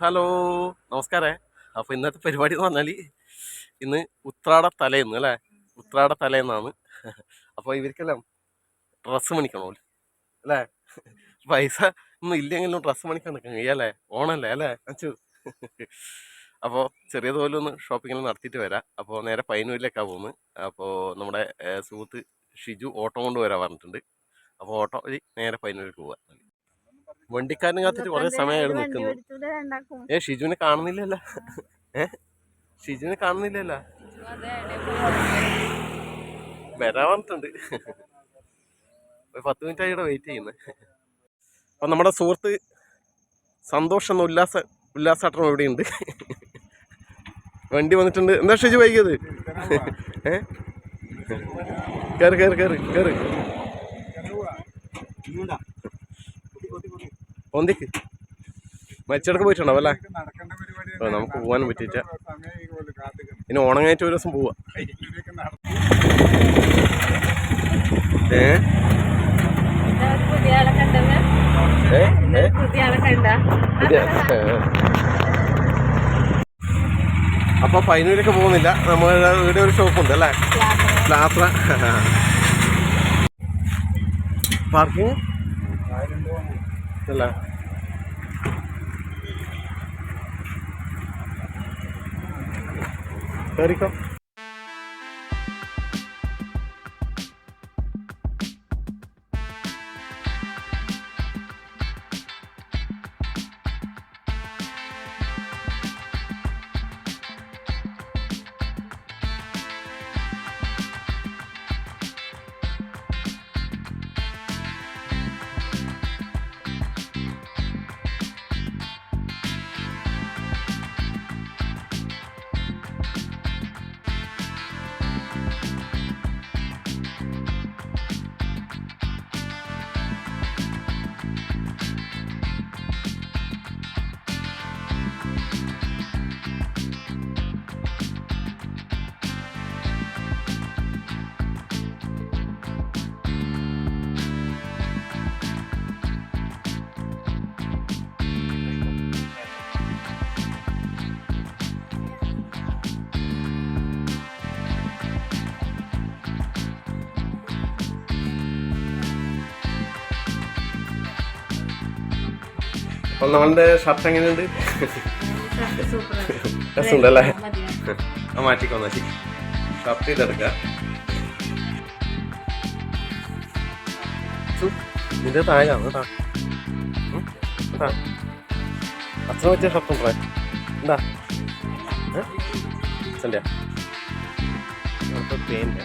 Hello നമസ്കാരേ. അപ്പോൾ ഇന്നത്തെ പരിപാടി എന്ന് പറഞ്ഞാൽ ഇന്ന് ഉത്രാട തലേന്ന് അല്ലേ? ഉത്രാട തലേന്നാണ്. അപ്പോൾ ഇവർക്കെല്ലാം ഡ്രസ്സ് മണിക്കണോ അല്ലേ? പൈസ ഒന്നും ഇല്ലെങ്കിലും ഡ്രസ്സ് മണിക്കാൻ നിൽക്കാൻ കഴിയല്ലേ ഓണല്ലേ അല്ലേ? അച്ചു. അപ്പോൾ ചെറിയതുപോലെ ഒന്ന് ഷോപ്പിങ്ങിൽ നടത്തിയിട്ട് വരാം. അപ്പോൾ നേരെ പൈനൂരിലേക്കാണ് പോകുന്നത്. അപ്പോൾ നമ്മുടെ സുഹൃത്ത് ഷിജു ഓട്ടോ കൊണ്ട് വരാൻ പറഞ്ഞിട്ടുണ്ട്. അപ്പോൾ ഓട്ടോ വഴി നേരെ പൈനൂരിലേക്ക് പോവാം. വണ്ടിക്കാരനെ കാത്തിട്ട് കുറേ സമയമായിട്ട് നിൽക്കുന്നു ഏ ഷിജുവിനെ കാണുന്നില്ലല്ല. ഏ ഷിജുവിനെ കാണുന്നില്ലല്ല. വരാൻ പറഞ്ഞിട്ടുണ്ട്. ഒരു പത്ത് മിനിറ്റ് ആയിട്ട് ഇവിടെ വെയിറ്റ് ചെയ്യുന്നത് അപ്പം നമ്മുടെ സുഹൃത്ത് സന്തോഷം എന്ന ഉല്ലാസ ഉല്ലാസാട്ടം ഇവിടെയുണ്ട്. വണ്ടി വന്നിട്ടുണ്ട്. എന്താ ഷിജു വൈകിയത്? ഏ? കയറി കയറി കയറി കയറി പൊന്തിക്ക്. മരിച്ചടക്ക് പോയിട്ടുണ്ടാവും അല്ലേ? നമുക്ക് പോകാൻ പറ്റിയിട്ട ഇനി ഓണങ്ങായിട്ട് ഒരു ദിവസം പോവാ. ഏ. അപ്പൊ പൈനൂരൊക്കെ പോകുന്നില്ല. നമ്മൾ ഇവിടെ ഒരു ഷോപ്പ് ഉണ്ട് അല്ലേ? ലാത്ര പാർക്കിംഗ് അല്ല കയറിക്കോ അപ്പൊ നമ്മളുടെ ഷർട്ട് എങ്ങനെയുണ്ട്? രസമുണ്ടല്ലേ? മാറ്റിക്കോ മാറ്റി ഷർട്ട് ചെയ്തെടുക്ക. ഇതിന്റെ താഴെയാണ് കേട്ടാ. അച്ഛനെ പറ്റിയ ഷർട്ട് ഉണ്ടോ എന്താ? അച്ഛന്റെ പെയിന്റ്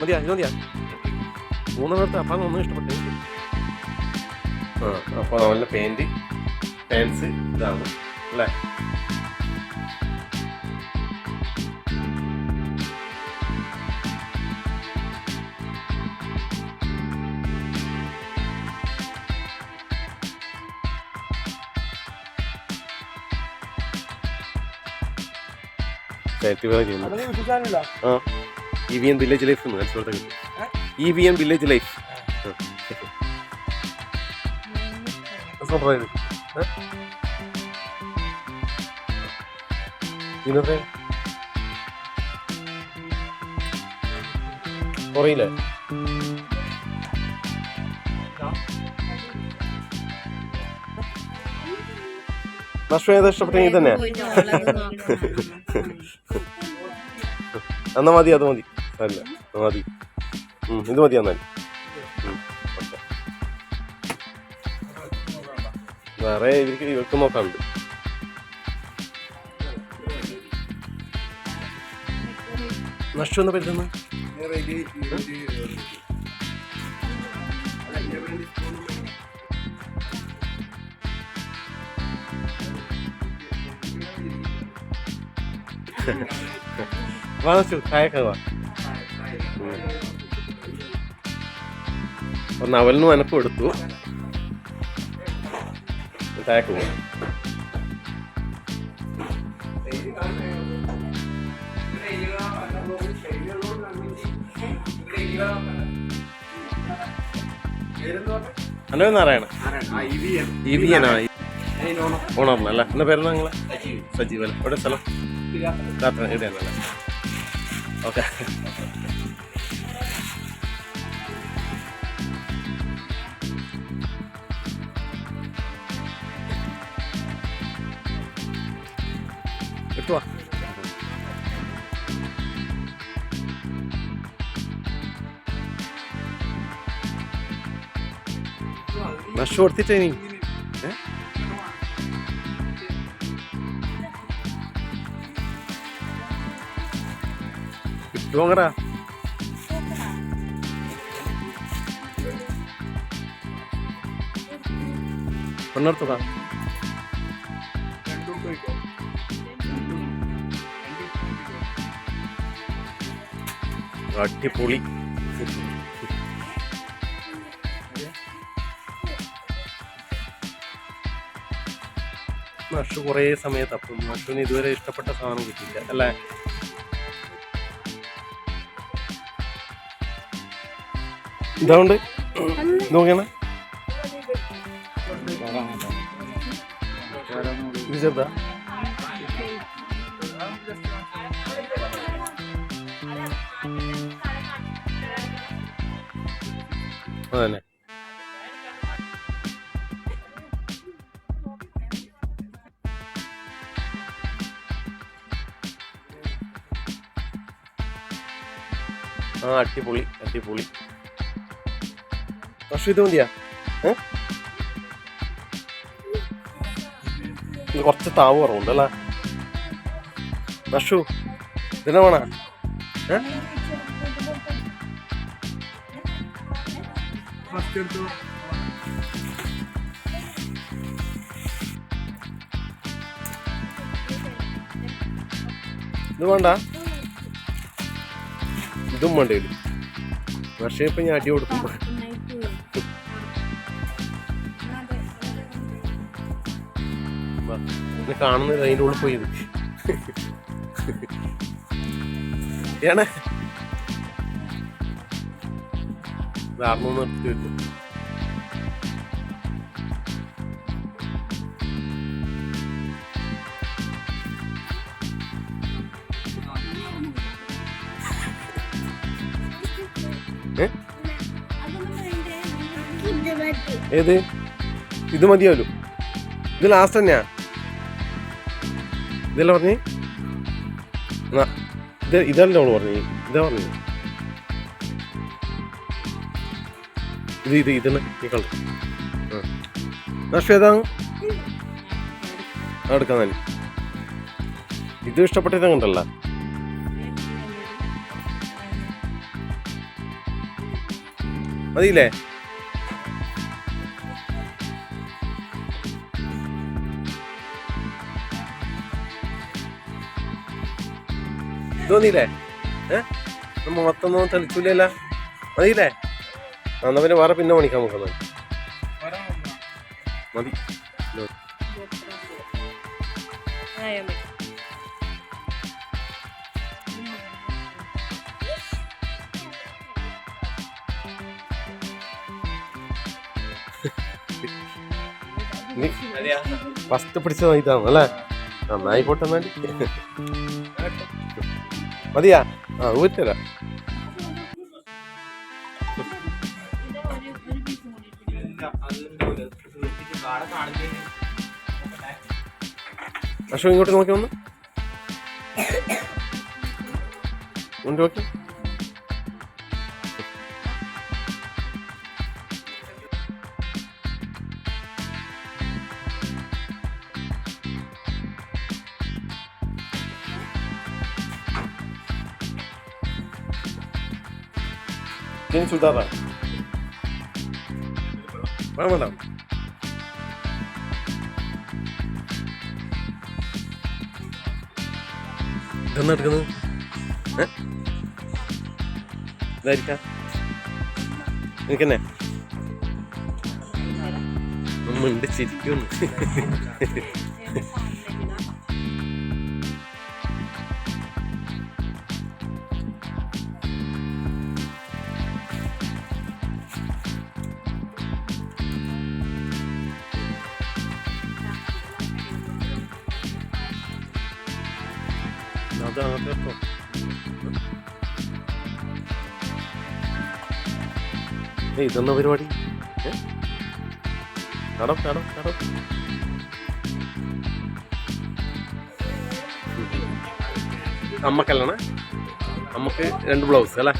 മതിയാ ഇത് മതിയാ? മൂന്നെണ്ണത്ത് അപ്പം ഒന്നും ഇഷ്ടപ്പെട്ടു. ആ അപ്പോൾ നല്ല പാന്റ് പാൻസ് ഇതാണ് അല്ലേ? ഇവിയും ഇ വി വില്ലേജ് ലൈഫ് മനസ്സിലോട്ട് കിട്ടും. E V M village life കുറയില്ലേ ഭക്ഷണം ഏതാ ഇഷ്ടപ്പെട്ട ഇത് തന്നെ. എന്നാ മതി അത് മതി. അല്ല മതി. ഇത് മതി എന്നാൽ. വേറെ ഇവർക്ക് ഇവർക്ക് നോക്കാനുണ്ട്. നഷ്ടം എന്ന്? പറ്റുന്ന ഇത് ഇരുപത് നവലിന് നനപ്പ് എടുത്തു ഹലോ നാരായണ ഇ വി എനാ ഓണർന്നല്ല എന്നാ പേര് നിങ്ങളെ? സജീവൻ. എവിടെ സ്ഥലം? ഇവിടെയാണല്ലേ. Okay. tua. Ma shorty training? Eh? Longra. Benar tuh kan? അടിപൊളി. നഷു കുറേ സമയം അപ്പം നഷുവിന് ഇതുവരെ ഇഷ്ടപ്പെട്ട സാധനം കിട്ടിയില്ല അല്ലേ? ഇതാണ്ട് നോക്കിയാണ്. ഇത് ചെറുതാ. അതന്നെ. ആ അടിപൊളി അടിപൊളി. പക്ഷെ ഇത് മതിയാ? ഇത് കുറച്ച് താവ് കുറവുണ്ട് അല്ലേ? നഷു ഇതിനെ വേണ? ഏ? ഫസ്റ്റ് എടുത്തു ഇത് വേണ്ട ഇതും വേണ്ട? ഇത് പക്ഷേ ഇപ്പൊ ഞാൻ അടി കൊടുക്കും. ഇത് കാണുന്നത് അതിന്റെ ഉള്ളിൽ പോയത് ഏണേ വെക്കും ഏ? ഏത്? ഇത് മതിയാവല്ലോ. ഇത് ലാസ്റ്റ് തന്നെയാ. ഇതല്ല പറഞ്ഞേ? ഇതല്ല അവൾ പറഞ്ഞു? ഇതാ പറഞ്ഞു. ഇത് ഇത് ഇതിന് ഈ കളർ. ആ, എടുക്കാം ഇത് ഇഷ്ടപ്പെട്ടത് കണ്ടല്ല മതിയില്ലേ? തോന്നിയില്ലേ ഏ? നമ്മ മൊത്തൊന്നും തെളിച്ചില്ലല്ല മതിയില്ലേ? ആ, എന്നാ പിന്നെ വേറെ പിന്നെ പണിക്കാൻ നോക്കുന്നത് മതി. ഫസ്റ്റ് പിടിച്ചത് ഇതാണ് അല്ലേ? നന്നായിക്കോട്ടെ എന്നാൽ. മതിയാ? ആ ഊറ്റരാ അശോ ഇങ്ങോട്ട് നോക്കി ഒന്ന്. ഉണ്ട് നോക്കി. Tiene su Vámonos. ഇതെന്നാ എടുക്കുന്നത് ഇതായിരിക്കാം എനിക്കെന്നെ ഉണ്ട് ചിരിക്കുന്നു അങ്ങനത്തെ എടുത്തോ. ഏയ് ഇതെന്താ പരിപാടി? നടം നടം നടം. അമ്മക്കല്ലാണ്. അമ്മയ്ക്ക് രണ്ട് ബ്ലൗസ് അല്ലേ?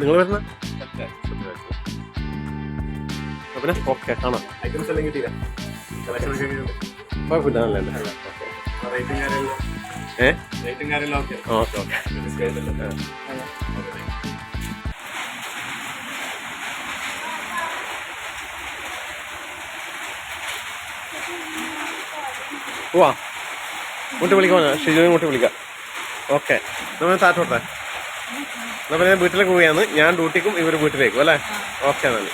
നിങ്ങൾ വരുന്ന പിന്നെ ഓക്കെ കാണാം. ഐറ്റംസ് എല്ലാം കിട്ടിയില്ല. കുഴപ്പമില്ല നല്ല ഓക്കെ. Okay okay. പോവാ ഇങ്ങോട്ട് വിളിക്കാം ഷിജുവിനെ ഇങ്ങോട്ട് വിളിക്കാം. ഓക്കെ. നമ്മൾ താറ്റോട്ടെ നമ്മൾ പിന്നെ വീട്ടിലേക്ക് പോവുകയാണ്. ഞാൻ ഡ്യൂട്ടിക്കും ഇവർ വീട്ടിലേക്കും അല്ലേ? ഓക്കെ എന്നാൽ